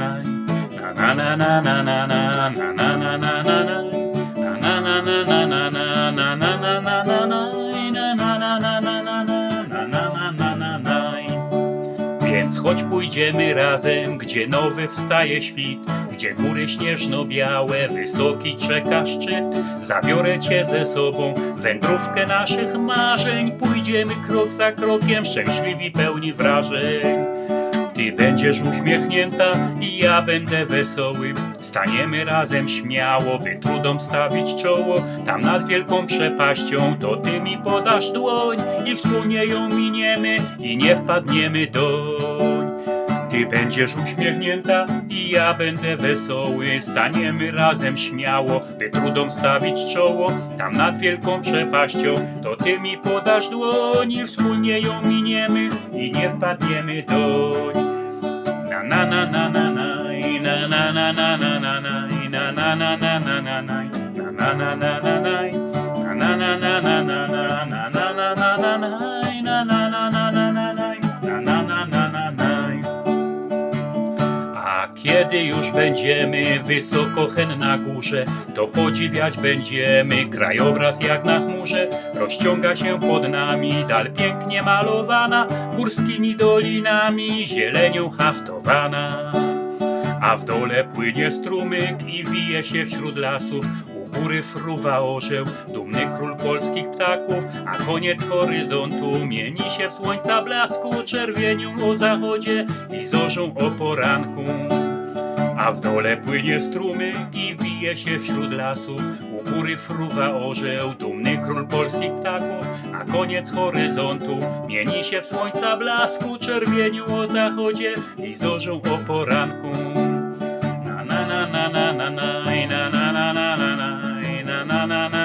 na na na na na na na na na na na Więc choć pójdziemy razem, gdzie nowy wstaje świt, gdzie góry śnieżno-białe, wysoki czeka szczyt, zabiorę cię ze sobą, wędrówkę naszych marzeń, pójdziemy krok za krokiem, szczęśliwi pełni wrażeń. Ty będziesz uśmiechnięta i ja będę wesoły. Staniemy razem śmiało, by trudom stawić czoło. Tam nad wielką przepaścią to ty mi podasz dłoń i wspólnie ją miniemy i nie wpadniemy doń. Ty będziesz uśmiechnięta i ja będę wesoły. Staniemy razem śmiało, by trudom stawić czoło. Tam nad wielką przepaścią to ty mi podasz dłoń i wspólnie ją miniemy i nie wpadniemy doń. Na na na na na na na na na na na kiedy już będziemy wysoko hen na górze, to podziwiać będziemy krajobraz jak na chmurze. Rozciąga się pod nami dal pięknie malowana, górskimi dolinami, zielenią haftowana. A w dole płynie strumyk i wije się wśród lasów. U góry fruwa orzeł, dumny król polskich ptaków, a koniec horyzontu mieni się w słońca blasku, czerwienią o zachodzie i zorzą o poranku. A w dole płynie strumyk i wije się wśród lasów. U góry fruwa orzeł, dumny król polskich ptaków, a koniec horyzontu mieni się w słońca blasku, czerwienią o zachodzie i zorzą o poranku. na na na.